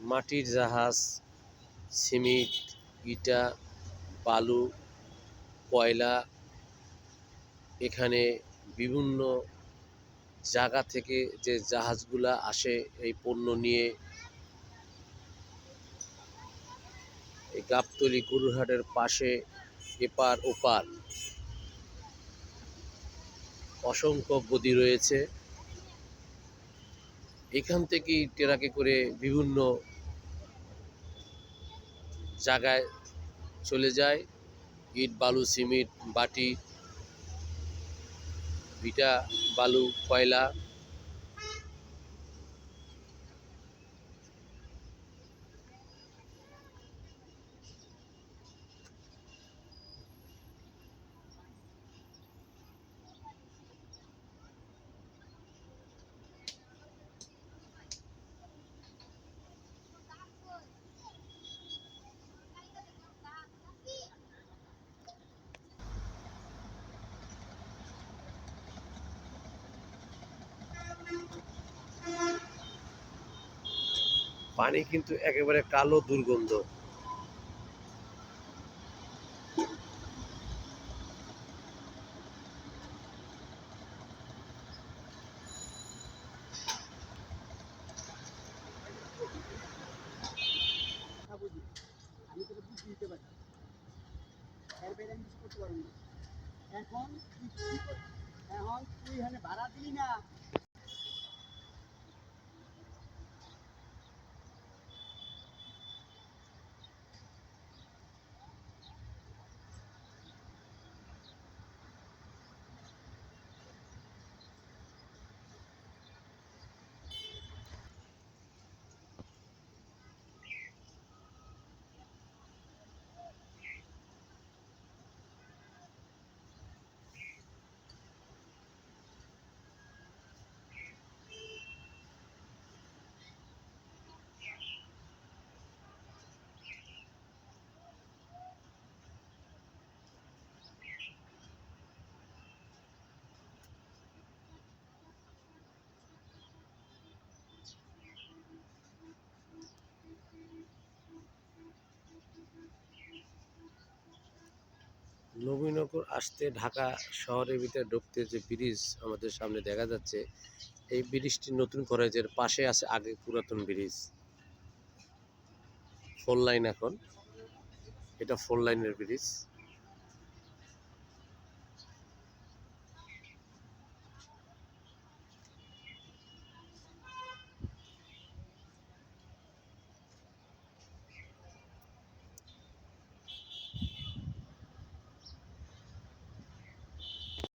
মাটির জাহাজ, সিমেন্ট, ইটা, বালু, কয়লা এখানে বিভিন্ন জায়গা থেকে যে জাহাজগুলা আসে, এই পণ্য নিয়ে এই গাবতলি গরুরহাটের পাশে এপার ওপার অসংখ্য গদি রয়েছে। এখান থেকেই ট্রাকে করে বিভিন্ন জায়গায় চলে যায়। ইট বালু সিমেন্ট বাটি ভিটা বালু কয়লা পানি কিন্তু একেবারে কালো দুর্গন্ধ। এখন এখন তুই এখানে ভাড়া দিলি না। নবীনগর আসতে ঢাকা শহরের ভিতরে ঢুকতে যে ব্রিজ আমাদের সামনে দেখা যাচ্ছে, এই ব্রিজটি নতুন কলেজের পাশে আছে আগে পুরাতন ব্রিজ। ফোর লাইন এখন। এটা ফোর লাইনের ব্রিজ।